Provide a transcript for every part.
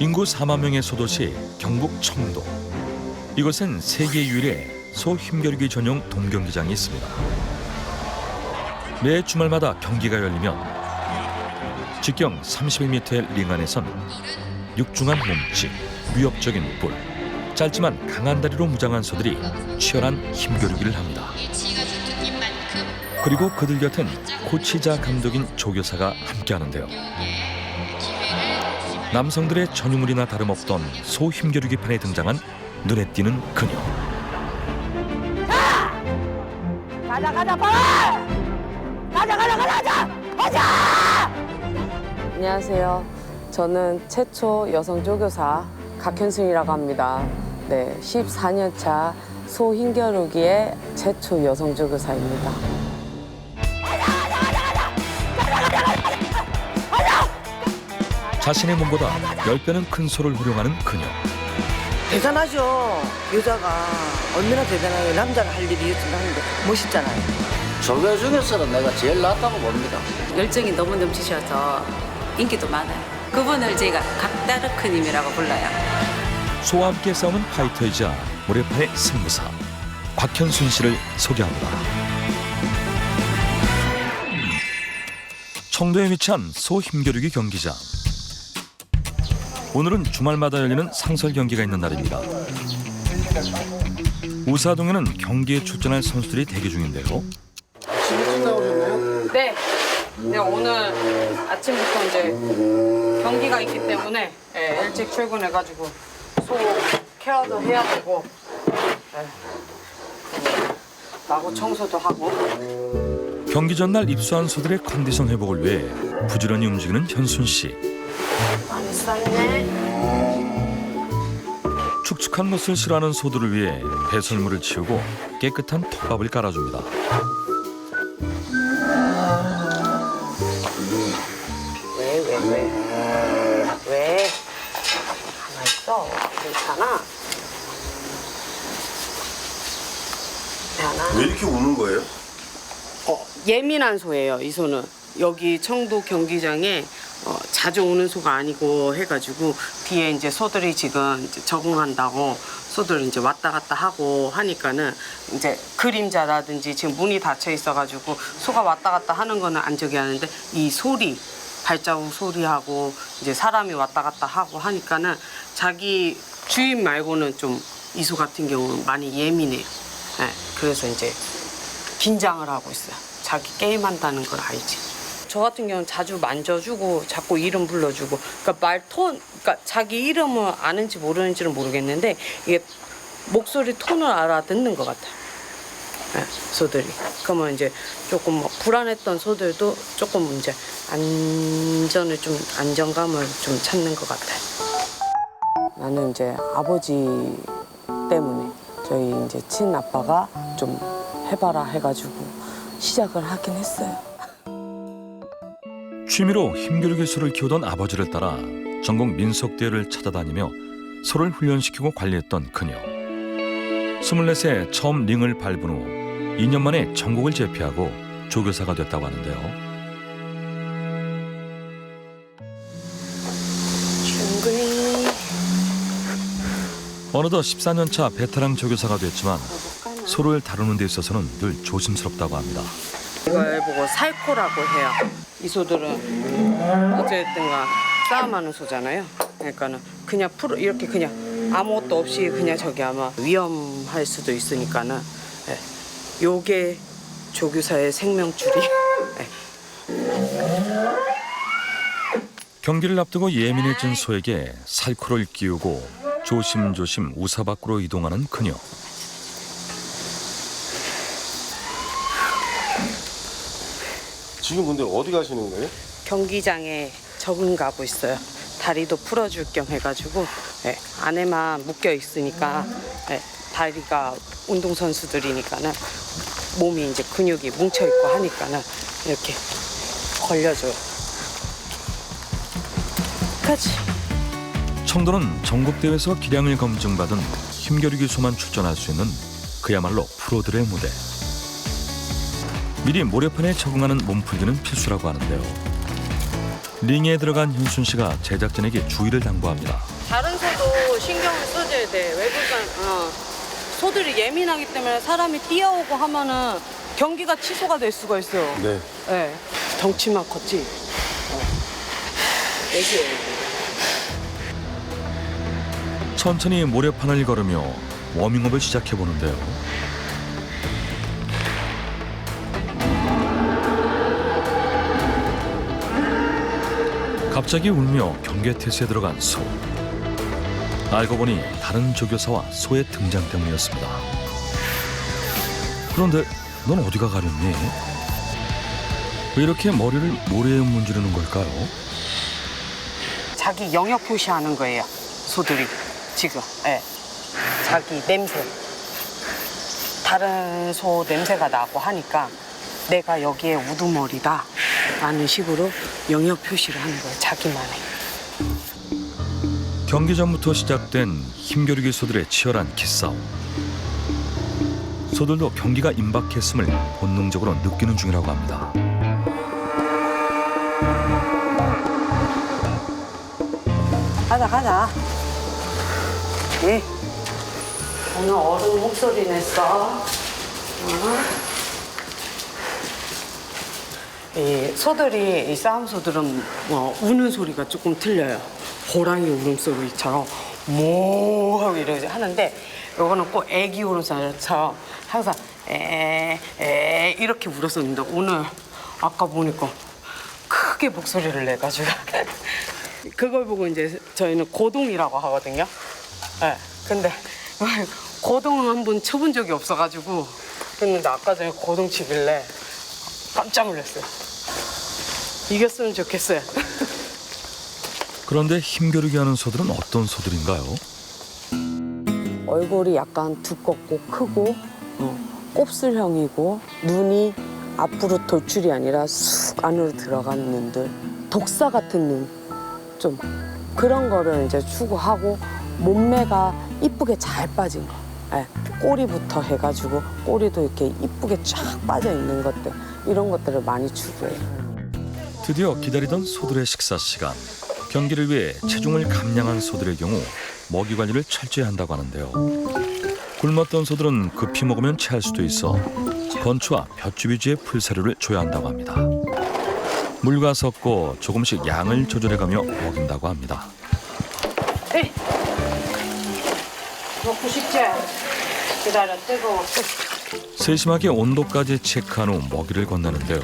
인구 4만 명의 소도시 경북 청도. 이곳엔 세계 유일의 소 힘겨루기 전용 동경기장이 있습니다. 매 주말마다 경기가 열리면 직경 31m의 링 안에선 육중한 몸집, 위협적인 뿔, 짧지만 강한 다리로 무장한 소들이 치열한 힘겨루기를 합니다. 그리고 그들 곁엔 코치자 감독인 조교사가 함께하는데요. 남성들의 전유물이나 다름없던 소 힘겨루기 판에 등장한 눈에 띄는 그녀. 가자 가자 빨리 가자 가자 가자 가자 안녕하세요. 저는 최초 여성 조교사 각현순이라고 합니다. 네, 14년 차 소흰겨루기의 최초 여성 조교사입니다. 자신의 몸보다 10배는 큰 소를 활용하는 그녀. 대단하죠 여자가 얼마나 대단하게 남자가 할 일이 있으면 하는데 멋있잖아요 조교 중에서는 내가 제일 낫다고 봅니다. 열정이 너무 넘치셔서 인기도 많아요. 그분을 제가 각다르크님이라고 불러요. 소와 함께 싸우는 파이터이자 모래판의 승무사 곽현순 씨를 소개합니다. 청도에 위치한 소 힘겨루기 경기장. 오늘은 주말마다 열리는 상설 경기가 있는 날입니다. 우사동에는 경기에 출전할 선수들이 대기 중인데요. 네. 네, 오늘 아침부터 이제 경기가 있기 때문에 네, 일찍 출근해가지고 소 케어도 해야 되고 네. 마구 청소도 하고 경기 전날 입수한 소들의 컨디션 회복을 위해 부지런히 움직이는 현순 씨. 많이 쌌네. 축축한 것을 싫어하는 소들을 위해 배설물을 치우고 깨끗한 톱밥을 깔아줍니다. 왜, 왜, 왜? 왜? 가만 있어. 괜찮아. 괜찮아. 왜 이렇게 우는 거예요? 어, 예민한 소예요, 이 소는. 여기 청도 경기장에 어, 자주 오는 소가 아니고 해가지고 뒤에 이제 소들이 지금 이제 적응한다고 소들 이제 왔다 갔다 하고 하니까는 이제 그림자라든지 지금 문이 닫혀 있어가지고 소가 왔다 갔다 하는 거는 안 저기 하는데 이 소리 발자국 소리하고 이제 사람이 왔다 갔다 하고 하니까는 자기 주인 말고는 좀 이소 같은 경우는 많이 예민해요. 네, 그래서 이제 긴장을 하고 있어요. 자기 게임한다는 걸 알지. 저 같은 경우는 자주 만져주고 자꾸 이름 불러주고 그러니까 말톤 그러니까 자기 이름을 아는지 모르는지는 모르겠는데 이게 목소리 톤을 알아듣는 것 같아요. 네, 소들이. 그러면 이제 조금 뭐 불안했던 소들도 조금 이제 안전을 좀 안정감을 좀 찾는 것 같아요. 나는 이제 아버지 때문에 저희 이제 친아빠가 좀 해봐라 해가지고 시작을 하긴 했어요. 취미로 힘겨루기 소를 키우던 아버지를 따라 전국 민속대회를 찾아다니며 소를 훈련시키고 관리했던 그녀. 24세 처음 링을 밟은 후 2년 만에 전국을 제패하고 조교사가 됐다고 하는데요. 어느덧 14년 차 베테랑 조교사가 됐지만 소를 다루는 데 있어서는 늘 조심스럽다고 합니다. 이걸 보고 살코라고 해요. 이 소들은 어쨌든가 싸움하는 소잖아요. 그러니까는 그냥 풀 이렇게 그냥 아무것도 없이 그냥 저기 아마 위험할 수도 있으니까는 예. 요게 조교사의 생명줄이. 예. 경기를 앞두고 예민해진 소에게 살코를 끼우고 조심조심 우사 밖으로 이동하는 그녀. 지금 근데 어디 가시는 거예요? 경기장에 적응 가고 있어요. 다리도 풀어줄 겸 해가지고 예, 안에만 묶여 있으니까 예, 다리가 운동 선수들이니까는 몸이 이제 근육이 뭉쳐 있고 하니까는 이렇게 걸려줘요. 그렇지. 청도는 전국대회에서 기량을 검증받은 힘겨루기 소만 출전할 수 있는 그야말로 프로들의 무대. 미리 모래판에 적응하는 몸풀기는 필수라고 하는데요. 링에 들어간 현순 씨가 제작진에게 주의를 당부합니다. 다른 소도 신경을 써줘야 돼. 외국산 어. 소들이 예민하기 때문에 사람이 뛰어오고 하면은 경기가 취소가 될 수가 있어요. 네. 네. 덩치만 컸지. 어. 애기예요. 천천히 모래판을 걸으며 워밍업을 시작해 보는데요. 갑자기 울며 경계태세에 들어간 소. 알고 보니 다른 조교사와 소의 등장 때문이었습니다. 그런데 넌 어디가 가렸니? 왜 이렇게 머리를 모래에 문지르는 걸까요? 자기 영역 표시하는 거예요. 소들이 지금. 예. 자기 냄새. 다른 소 냄새가 나고 하니까 내가 여기에 우두머리다. 라는 식으로 영역 표시를 하는 거예요. 자기만의. 경기 전부터 시작된 힘겨루기 소들의 치열한 기싸움. 소들도 경기가 임박했음을 본능적으로 느끼는 중이라고 합니다. 가자, 가자. 예. 오늘 어른 목소리 냈어. 어? 이 소들이 이 싸움 소들은 뭐 우는 소리가 조금 틀려요. 호랑이 울음소리처럼 모 하고 이러지 하는데 요거는 꼭 애기 울음소리처럼 항상 에에 이렇게 울었었는데 오늘 아까 보니까 크게 목소리를 내 가지고 그걸 보고 이제 저희는 고동이라고 하거든요. 예. 근데 고동 한번 쳐본 적이 없어가지고 그랬는데 아까 전에 고동 치길래 깜짝 놀랐어요. 이겼으면 좋겠어요. 그런데 힘겨루기 하는 소들은 어떤 소들인가요? 얼굴이 약간 두껍고 크고 어, 곱슬형이고 눈이 앞으로 돌출이 아니라 쑥 안으로 들어간 눈들 독사 같은 눈 좀 그런 거를 이제 추구하고 몸매가 이쁘게 잘 빠진 거 예, 꼬리부터 해가지고 꼬리도 이렇게 이쁘게 쫙 빠져 있는 것들 이런 것들을 많이 추구해요. 드디어 기다리던 소들의 식사 시간. 경기를 위해 체중을 감량한 소들의 경우 먹이 관리를 철저히 한다고 하는데요. 굶었던 소들은 급히 먹으면 체할 수도 있어 건초와 볏짚 위주의 풀사료를 줘야 한다고 합니다. 물과 섞고 조금씩 양을 조절해가며 먹인다고 합니다. 에이, 먹고 싶지? 기다려 뜨거워. 세심하게 온도까지 체크한 후 먹이를 건네는데요.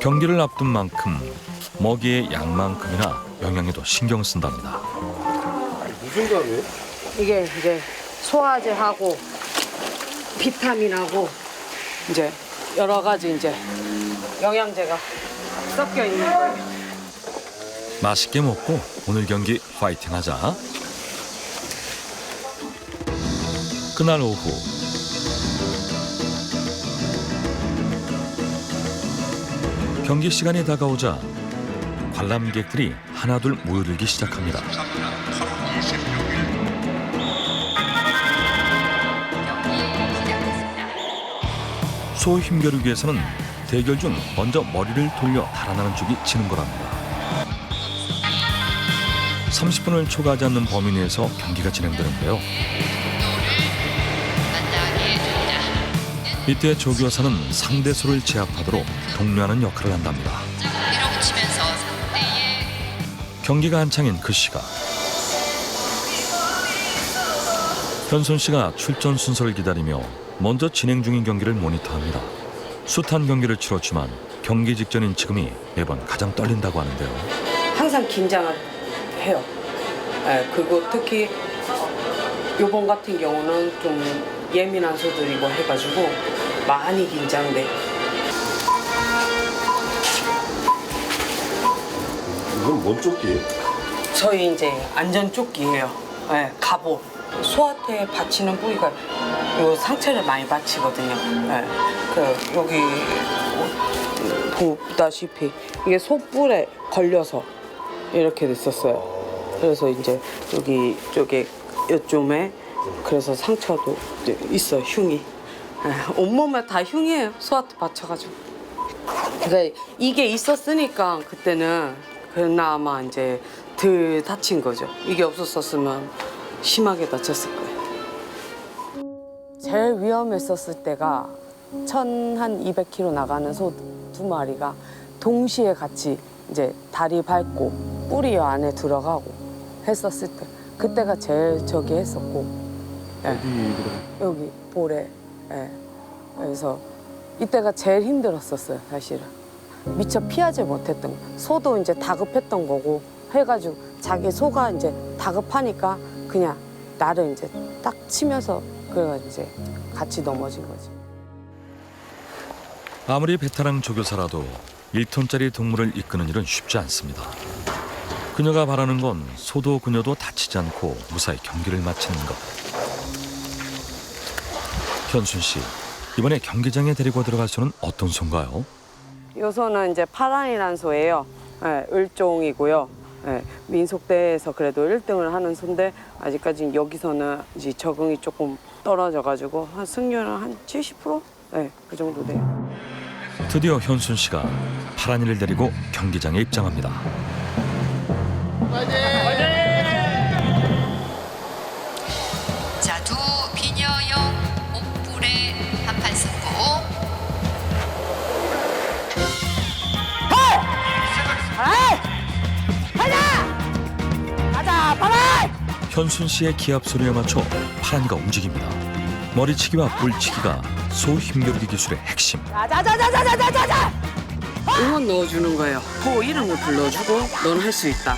경기를 앞둔 만큼 먹이의 양만큼이나 영양에도 신경 쓴답니다. 무슨 가루예요? 이게 이제 소화제하고 비타민하고 이제 여러 가지 이제 영양제가 섞여 있는 거예요. 맛있게 먹고 오늘 경기 파이팅하자. 그날 오후 경기 시간이 다가오자 관람객들이 하나둘 모여들기 시작합니다. 소 힘겨루기에서는 대결 중 먼저 머리를 돌려 달아나는 쪽이 지는 거랍니다. 30분을 초과하지 않는 범위 내에서 경기가 진행되는데요. 이때 조교사는 상대 소를 제압하도록 독려하는 역할을 한답니다. 경기가 한창인 그 시각 현순 씨가 출전 순서를 기다리며 먼저 진행 중인 경기를 모니터합니다. 숱한 경기를 치렀지만 경기 직전인 지금이 매번 가장 떨린다고 하는데요. 항상 긴장을 해요. 예, 그리고 특히 요번 같은 경우는 좀 예민한 소들이고 해가지고 많이 긴장돼. 이건 뭔 조끼예요? 저희 이제 안전 조끼예요. 예, 갑옷. 소한테 받치는 부위가 요 상체를 많이 받치거든요. 예, 그 여기 보다시피 이게 소뿔에 걸려서 이렇게 됐었어요. 그래서 이제 여기 쪽에 요쯤에 그래서 상처도 있어 흉이. 예, 온몸에 다 흉이에요. 소화도 받쳐가지고. 그러니까 이게 있었으니까 그때는 그나마 이제 덜 다친 거죠. 이게 없었었으면 심하게 다쳤을 거예요. 제일 위험했었을 때가 천한 200km 나가는 소 두 마리가 동시에 같이 이제 다리 밟고 뿌리 안에 들어가고 했었을 때 그때가 제일 저기 했었고 예. 여기 볼에 예. 그래서 이때가 제일 힘들었었어요 사실은 미처 피하지 못했던 거. 소도 이제 다급했던 거고 해가지고 자기 소가 이제 다급하니까 그냥 나를 이제 딱 치면서 그래가지고 이제 같이 넘어진 거지. 아무리 베테랑 조교사라도 1톤짜리 동물을 이끄는 일은 쉽지 않습니다. 그녀가 바라는 건 소도 그녀도 다치지 않고 무사히 경기를 마치는 것. 현순 씨, 이번에 경기장에 데리고 들어갈 소는 어떤 소인가요? 요 소는 이제 파란이라는 소예요. 예, 을종이고요. 예, 민속대회에서 그래도 1등을 하는 소인데 아직까지 여기서는 이제 적응이 조금 떨어져가지고 한 승률은 한 70%? 예, 그 정도 돼요. 드디어 현순 씨가 파란이를 데리고 경기장에 입장합니다. 자, 두 비녀형 옥불의 한판 승부. 현순 씨의 기합 소리에 맞춰 파란이가 움직입니다. 머리치기와 뿔치기가 소 힘겨루기 기술의 핵심. 응원 넣어주는 거예요. 소 이름을 불러주고 넌 할 수 있다.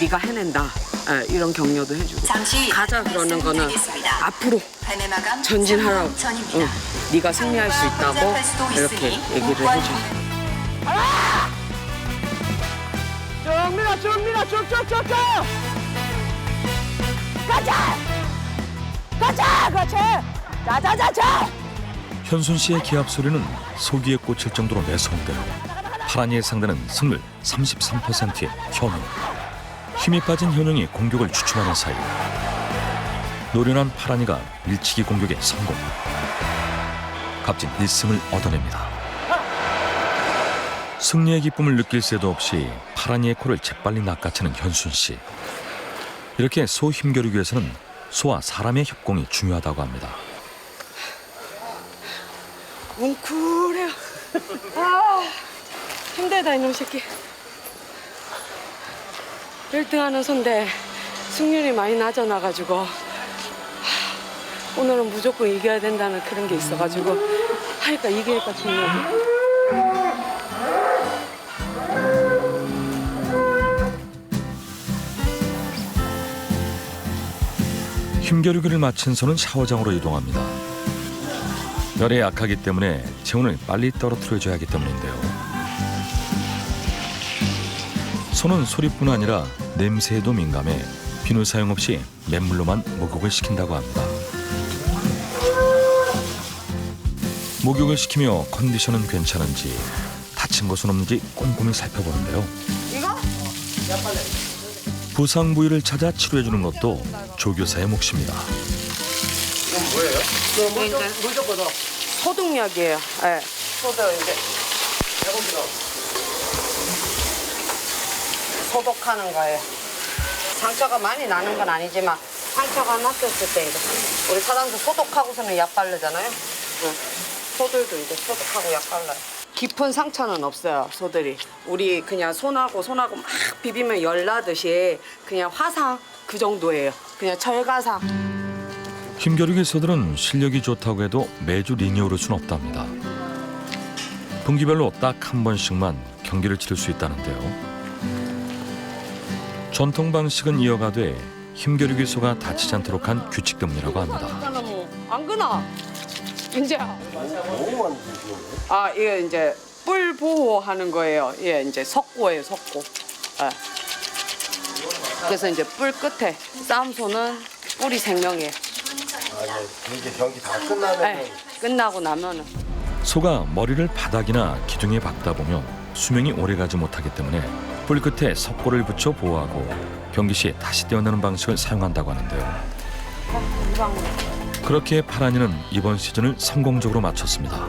네가 해낸다. 예, 이런 격려도 해주고. 잠시 가자 그러는 거는 말씀드리겠습니다. 앞으로 발매 마감 전진하라고. 전입니다. 응, 네가 승리할 수 있다고 제압할 수도 이렇게 있으니 얘기를 무관 해줘. 현순 씨의 기합 소리는 소기에 꽂힐 정도로 매서운데요. 파란이의 상대는 승률 33%의 현웅. 힘이 빠진 현웅이 공격을 주춤하는 사이 노련한 파란이가 밀치기 공격에 성공. 값진 1승을 얻어냅니다. 승리의 기쁨을 느낄 새도 없이 파란이의 코를 재빨리 낚아채는 현순 씨. 이렇게 소 힘겨루기 위해서는 소와 사람의 협공이 중요하다고 합니다. 뭉클해요. 아, 힘들다 이놈 새끼. 1등 하는 손데 승률이 많이 낮아나가지고 하, 오늘은 무조건 이겨야 된다는 그런 게 있어가지고 하니까 이기니까 좋네요. 힘겨루기를 마친 소는 샤워장으로 이동합니다. 열에 약하기 때문에 체온을 빨리 떨어뜨려줘야 하기 때문인데요. 소는 소리뿐 아니라 냄새에도 민감해 비누 사용 없이 맨물로만 목욕을 시킨다고 합니다. 목욕을 시키며 컨디션은 괜찮은지 다친 곳은 없는지 꼼꼼히 살펴보는데요. 부상 부위를 찾아 치료해주는 것도 조교사의 몫입니다. 소독약이에요. 예. 소독 이제 소독하는 거예요. 상처가 많이 나는 건 아니지만 상처가 났었을 때 이제 우리 사람도 소독하고서는 약 바르잖아요. 응. 소들도 이제 소독하고 약 발라요. 깊은 상처는 없어요, 소들이. 우리 그냥 손하고 손하고 막 비비면 열 나듯이 그냥 화상 그 정도예요. 그냥 철가상. 힘겨루기 소들은 실력이 좋다고 해도 매주 오를 수는 없답니다. 분기별로 딱 한 번씩만 경기를 치를 수 있다는데요. 전통 방식은 이어가되 힘겨루기 소가 다치지 않도록 한 규칙 때문이라고 합니다. 뭐안 그나 이제? 아 이게 이제 뿔 보호하는 거예요. 예 이제 석고예요 석고. 예. 그래서 이제 뿔 끝에 싸움소는 뿔이 생명이에요. 아, 이제 이제 경기 다 끝나면 예. 끝나고 나면은 소가 머리를 바닥이나 기둥에 박다 보면 수명이 오래가지 못하기 때문에 뿔 끝에 석고를 붙여 보호하고 경기 시 다시 떼어내는 방식을 사용한다고 하는데요. 그렇게 파란이는 이번 시즌을 성공적으로 마쳤습니다.